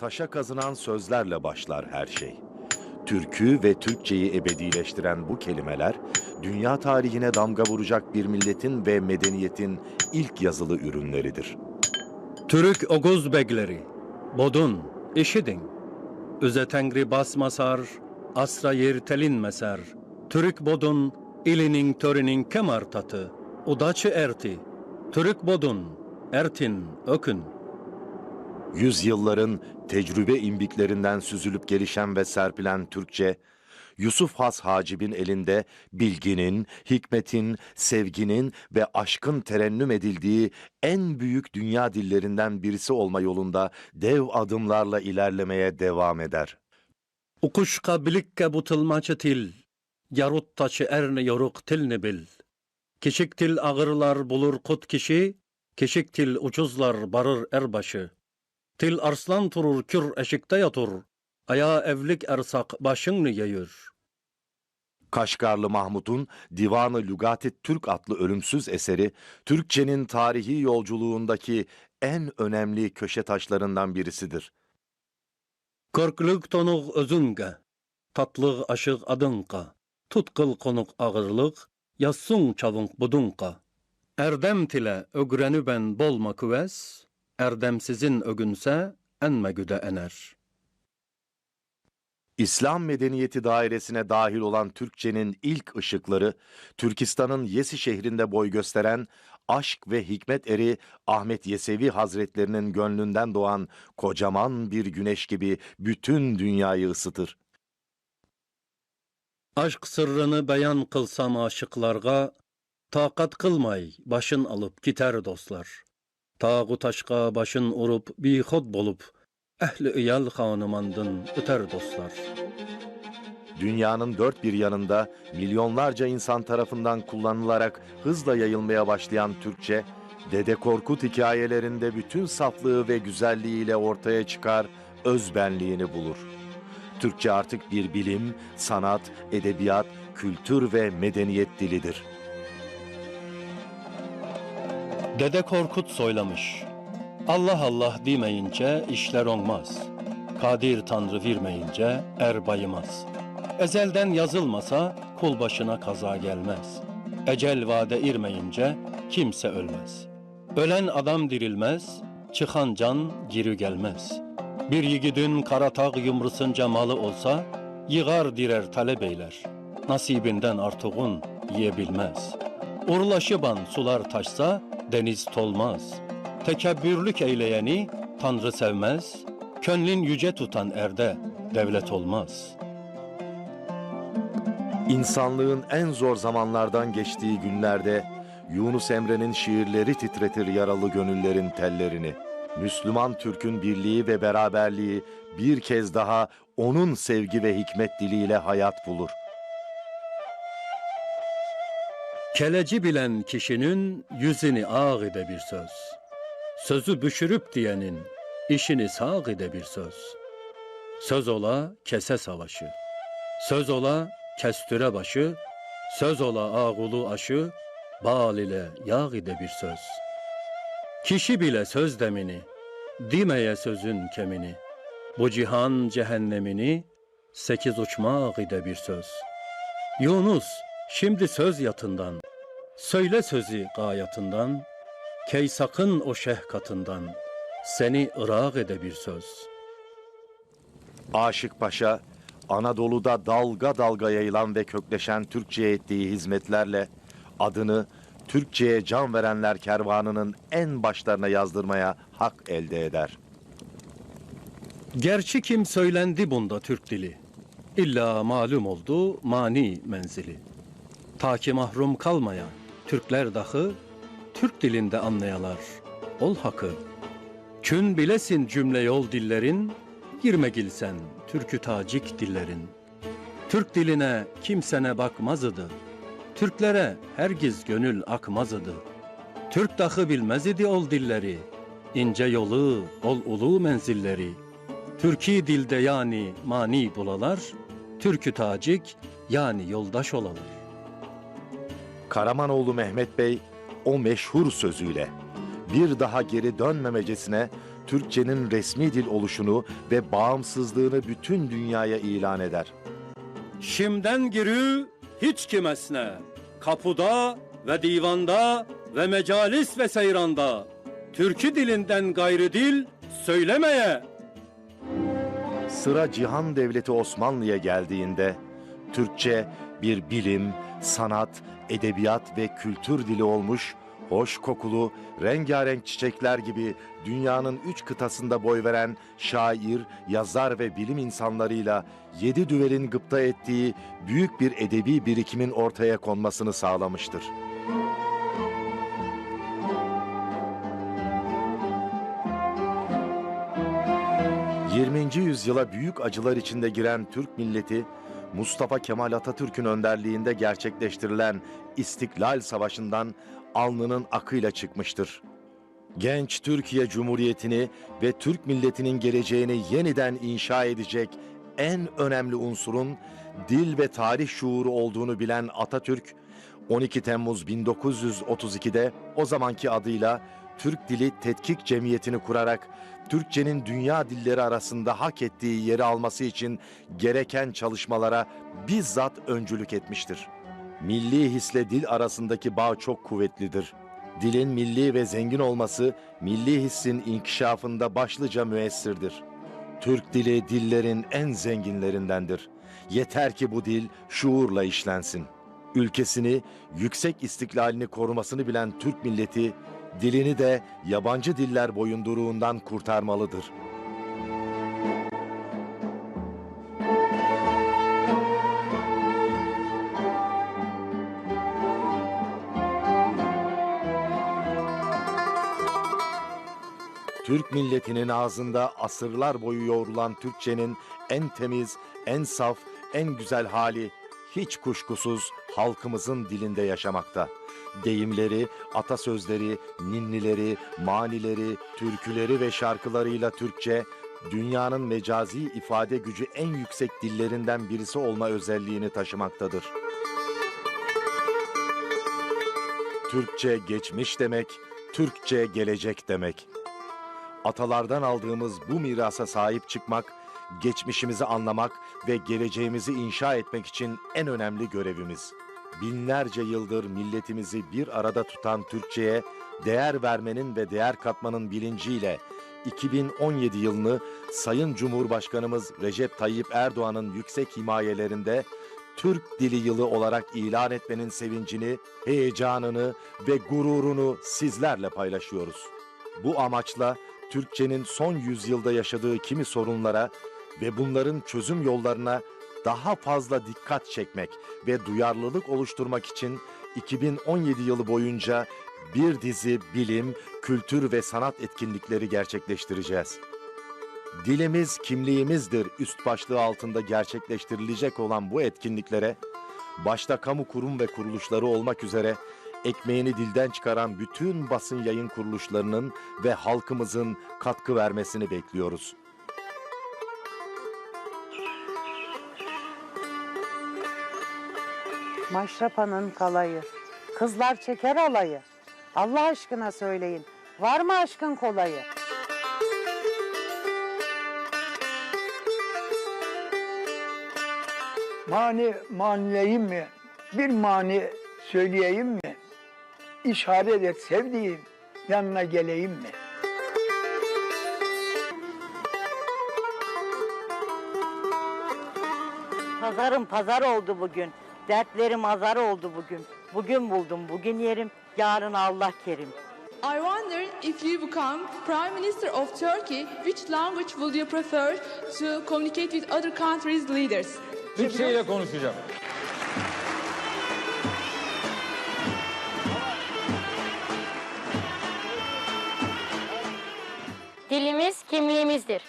taşa kazınan sözlerle başlar her şey. Türkü ve Türkçeyi ebedileştiren bu kelimeler, dünya tarihine damga vuracak bir milletin ve medeniyetin ilk yazılı ürünleridir. Türk Oguz begleri, bodun, işidin. Üze tengri basmasar, asra yer telinmeser. Türk bodun, ilinin törinin kemartatı, udaçı erti. Türk bodun, ertin, ökün. Yüzyılların tecrübe imbiklerinden süzülüp gelişen ve serpilen Türkçe, Yusuf Has Hacib'in elinde bilginin, hikmetin, sevginin ve aşkın terennüm edildiği en büyük dünya dillerinden birisi olma yolunda dev adımlarla ilerlemeye devam eder. Ukuşka bilikke butılmaçı til, yarut taçı erne yoruk tilni bil. Kişik til ağırlar bulur kut kişi, kişik til ucuzlar barır erbaşı. Til arslan turur kür eşikte yatur, aya evlik ersak başın yayır. Kaşgarlı Mahmud'un Divanı Lügati Türk adlı ölümsüz eseri, Türkçenin tarihi yolculuğundaki en önemli köşe taşlarından birisidir. Körklük tonuk özünge, tatlıq aşıq adınqa, tutqıl qonuq ağırlıq, yazsun çavunk budunqa. Erdem tile ögreni ben bolma küves, erdemsizin ögünse enme güde ener. İslam medeniyeti dairesine dahil olan Türkçenin ilk ışıkları, Türkistan'ın Yesi şehrinde boy gösteren aşk ve hikmet eri Ahmet Yesevi Hazretlerinin gönlünden doğan kocaman bir güneş gibi bütün dünyayı ısıtır. Aşk sırrını beyan kılsam aşıklarga, takat kılmay başın alıp gider dostlar. Tağut aşka başın urup bihod bolup, ehli iyal hanımandın öter dostlar. Dünyanın dört bir yanında milyonlarca insan tarafından kullanılarak hızla yayılmaya başlayan Türkçe, Dede Korkut hikayelerinde bütün saflığı ve güzelliğiyle ortaya çıkar, özbenliğini bulur. Türkçe artık bir bilim, sanat, edebiyat, kültür ve medeniyet dilidir. Dede Korkut soylamış. Allah Allah demeyince işler olmaz. Kadir Tanrı vermeyince er bayımaz. Ezelden yazılmasa kul başına kaza gelmez. Ecel vade irmeyince kimse ölmez. Ölen adam dirilmez, çıkan can geri gelmez. Bir yiğidin karatağ yumrusunca malı olsa, yığar direr talep eyler. Nasibinden artığın yiyebilmez. Urlaşıban sular taşsa deniz tolmaz. Tekebbürlük eyleyeni Tanrı sevmez. Könlün yüce tutan erde devlet olmaz. İnsanlığın en zor zamanlardan geçtiği günlerde Yunus Emre'nin şiirleri titretir yaralı gönüllerin tellerini. Müslüman Türk'ün birliği ve beraberliği bir kez daha onun sevgi ve hikmet diliyle hayat bulur. Keleci bilen kişinin yüzünü ağ ede bir söz. Sözü büşürüp diyenin işini sağ ede bir söz. Söz ola kese savaşı. Söz ola kestüre başı. Söz ola ağulu aşı. Bal ile yağ ede bir söz. Kişi bile söz demini, dimeye sözün kemini. Bu cihan cehennemini, sekiz uçmak ide bir söz. Yunus, şimdi söz yatından, söyle sözü gayatından, key sakın o şehkatından, seni ırak ede bir söz. Aşık Paşa, Anadolu'da dalga dalga yayılan ve kökleşen Türkçe'ye ettiği hizmetlerle adını Türkçe'ye can verenler kervanının en başlarına yazdırmaya hak elde eder. Gerçi kim söylendi bunda Türk dili, İlla malum oldu mani menzili. Ta ki mahrum kalmaya Türkler dahi, Türk dilinde anlayalar, ol hakı. Kün bilesin cümle yol dillerin, girme gilsen türkü tacik dillerin. Türk diline kimsene bakmaz idi, Türklere hergiz gönül akmaz idi. Türk dahi bilmez idi ol dilleri, ince yolu, ol ulu menzilleri. Türki dilde yani mani bulalar, türkü tacik yani yoldaş olalar. Karamanoğlu Mehmet Bey o meşhur sözüyle bir daha geri dönmemecesine Türkçenin resmi dil oluşunu ve bağımsızlığını bütün dünyaya ilan eder. Şimden girü hiç kimesine, kapıda ve divanda ve mecalis ve seyranda, Türkü dilinden gayrı dil söylemeye. Sıra Cihan Devleti Osmanlı'ya geldiğinde Türkçe bir bilim, sanat, edebiyat ve kültür dili olmuş, hoş kokulu, rengarenk çiçekler gibi dünyanın üç kıtasında boy veren şair, yazar ve bilim insanlarıyla yedi düvelin gıpta ettiği büyük bir edebi birikimin ortaya konmasını sağlamıştır. ...20. 20. yüzyıla büyük acılar içinde giren Türk milleti, Mustafa Kemal Atatürk'ün önderliğinde gerçekleştirilen İstiklal Savaşı'ndan alnının akıyla çıkmıştır. Genç Türkiye Cumhuriyeti'ni ve Türk milletinin geleceğini yeniden inşa edecek en önemli unsurun dil ve tarih şuuru olduğunu bilen Atatürk, 12 Temmuz 1932'de o zamanki adıyla Türk Dili Tetkik Cemiyeti'ni kurarak Türkçenin dünya dilleri arasında hak ettiği yeri alması için gereken çalışmalara bizzat öncülük etmiştir. Milli hisle dil arasındaki bağ çok kuvvetlidir. Dilin milli ve zengin olması milli hissin inkişafında başlıca müessirdir. Türk dili dillerin en zenginlerindendir. Yeter ki bu dil şuurla işlensin. Ülkesini, yüksek istiklalini korumasını bilen Türk milleti, dilini de yabancı diller boyunduruğundan kurtarmalıdır. Türk milletinin ağzında asırlar boyu yoğrulan Türkçenin en temiz, en saf, en güzel hali hiç kuşkusuz halkımızın dilinde yaşamakta. Deyimleri, atasözleri, ninnileri, manileri, türküleri ve şarkılarıyla Türkçe, dünyanın mecazi ifade gücü en yüksek dillerinden birisi olma özelliğini taşımaktadır. Türkçe geçmiş demek, Türkçe gelecek demek. Atalardan aldığımız bu mirasa sahip çıkmak, geçmişimizi anlamak ve geleceğimizi inşa etmek için en önemli görevimiz. Binlerce yıldır milletimizi bir arada tutan Türkçe'ye değer vermenin ve değer katmanın bilinciyle 2017 yılını Sayın Cumhurbaşkanımız Recep Tayyip Erdoğan'ın yüksek himayelerinde Türk Dili Yılı olarak ilan etmenin sevincini, heyecanını ve gururunu sizlerle paylaşıyoruz. Bu amaçla Türkçenin son yüzyılda yaşadığı kimi sorunlara ve bunların çözüm yollarına daha fazla dikkat çekmek ve duyarlılık oluşturmak için 2017 yılı boyunca bir dizi bilim, kültür ve sanat etkinlikleri gerçekleştireceğiz. Dilimiz kimliğimizdir üst başlığı altında gerçekleştirilecek olan bu etkinliklere, başta kamu kurum ve kuruluşları olmak üzere ekmeğini dilden çıkaran bütün basın yayın kuruluşlarının ve halkımızın katkı vermesini bekliyoruz. Maşrapa'nın kalayı. Kızlar çeker alayı. Allah aşkına söyleyin. Var mı aşkın kolayı? Mani manileyim mi? Bir mani söyleyeyim mi? İşaret et sevdiğim, yanına geleyim mi? Pazarım pazar oldu bugün. Dertlerim azar oldu bugün. Bugün buldum, bugün yerim. Yarın Allah kerim. I wonder if you become Prime Minister of Turkey, which language would you prefer to communicate with other countries' leaders? Türkçe ile konuşacağım. Dilimiz kimliğimizdir.